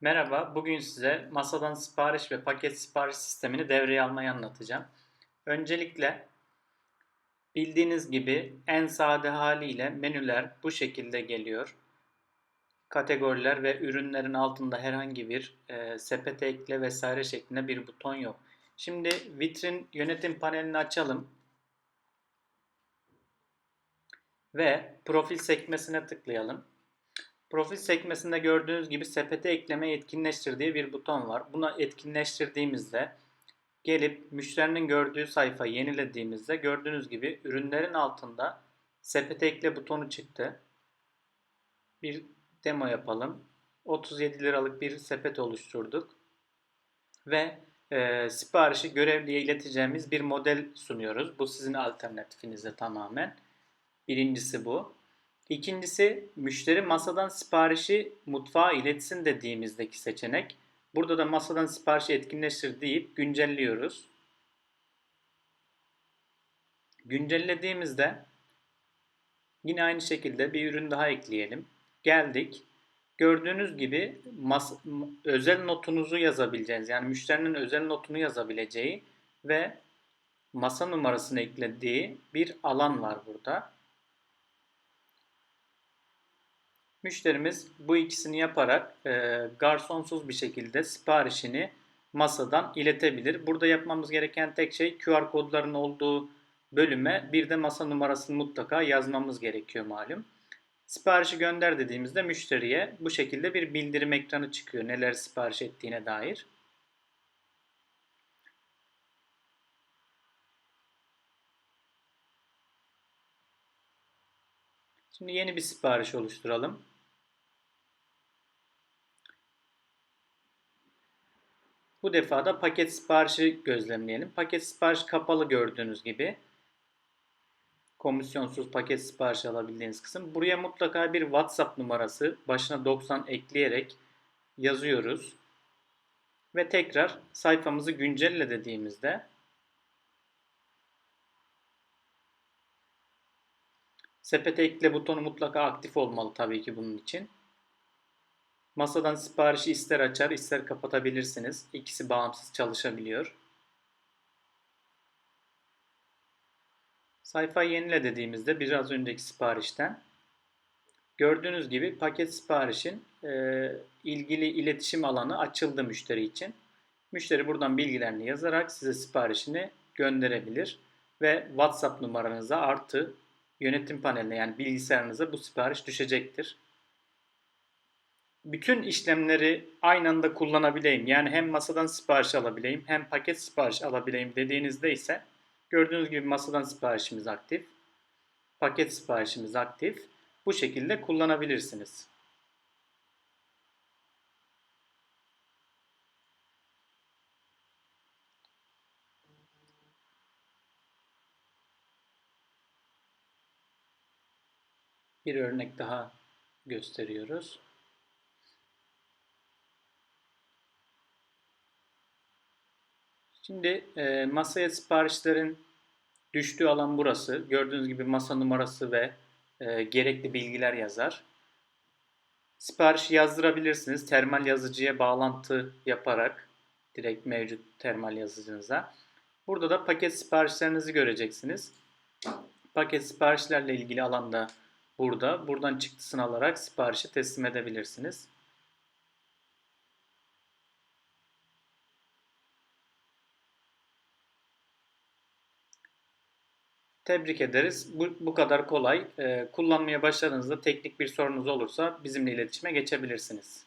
Merhaba, bugün size masadan sipariş ve paket sipariş sistemini devreye almayı anlatacağım. Öncelikle bildiğiniz gibi en sade haliyle menüler bu şekilde geliyor. Kategoriler ve ürünlerin altında herhangi bir e, sepete ekle vesaire şeklinde bir buton yok. Şimdi vitrin yönetim panelini açalım. Ve profil sekmesine tıklayalım. Profil sekmesinde gördüğünüz gibi sepete ekleme etkinleştir diye bir buton var. Buna etkinleştirdiğimizde gelip müşterinin gördüğü sayfayı yenilediğimizde gördüğünüz gibi ürünlerin altında sepete ekle butonu çıktı. Bir demo yapalım. 37 liralık bir sepet oluşturduk. Ve e, siparişi görevliye ileteceğimiz bir model sunuyoruz. Bu sizin alternatifinize tamamen. Birincisi bu. İkincisi müşteri masadan siparişi mutfağa iletsin dediğimizdeki seçenek. Burada da masadan siparişi etkinleştir deyip güncelliyoruz. Güncellediğimizde yine aynı şekilde bir ürün daha ekleyelim. Geldik. Gördüğünüz gibi özel notunuzu yazabileceğiniz yani müşterinin özel notunu yazabileceği ve masa numarasını eklediği bir alan var burada. Müşterimiz bu ikisini yaparak e, garsonsuz bir şekilde siparişini masadan iletebilir. Burada yapmamız gereken tek şey QR kodların olduğu bölüme bir de masa numarasını mutlaka yazmamız gerekiyor malum. Siparişi gönder dediğimizde müşteriye bu şekilde bir bildirim ekranı çıkıyor neler sipariş ettiğine dair. Şimdi yeni bir sipariş oluşturalım. Bu defa da paket siparişi gözlemleyelim. Paket sipariş kapalı gördüğünüz gibi. Komisyonsuz paket siparişi alabildiğiniz kısım. Buraya mutlaka bir WhatsApp numarası başına 90 ekleyerek yazıyoruz. Ve tekrar sayfamızı güncelle dediğimizde sepete ekle butonu mutlaka aktif olmalı tabii ki bunun için. Masadan siparişi ister açar ister kapatabilirsiniz. İkisi bağımsız çalışabiliyor. Sayfayı yenile dediğimizde biraz önceki siparişten gördüğünüz gibi paket siparişin e, ilgili iletişim alanı açıldı müşteri için. Müşteri buradan bilgilerini yazarak size siparişini gönderebilir ve WhatsApp numaranıza artı yönetim paneline yani bilgisayarınıza bu sipariş düşecektir bütün işlemleri aynı anda kullanabileyim. Yani hem masadan sipariş alabileyim hem paket sipariş alabileyim dediğinizde ise gördüğünüz gibi masadan siparişimiz aktif. Paket siparişimiz aktif. Bu şekilde kullanabilirsiniz. Bir örnek daha gösteriyoruz. Şimdi e, masaya siparişlerin düştüğü alan burası. Gördüğünüz gibi masa numarası ve e, gerekli bilgiler yazar. Siparişi yazdırabilirsiniz. Termal yazıcıya bağlantı yaparak direkt mevcut termal yazıcınıza. Burada da paket siparişlerinizi göreceksiniz. Paket siparişlerle ilgili alanda burada. Buradan çıktısını alarak siparişi teslim edebilirsiniz. Tebrik ederiz. Bu, bu kadar kolay. Ee, kullanmaya başladığınızda teknik bir sorunuz olursa bizimle iletişime geçebilirsiniz.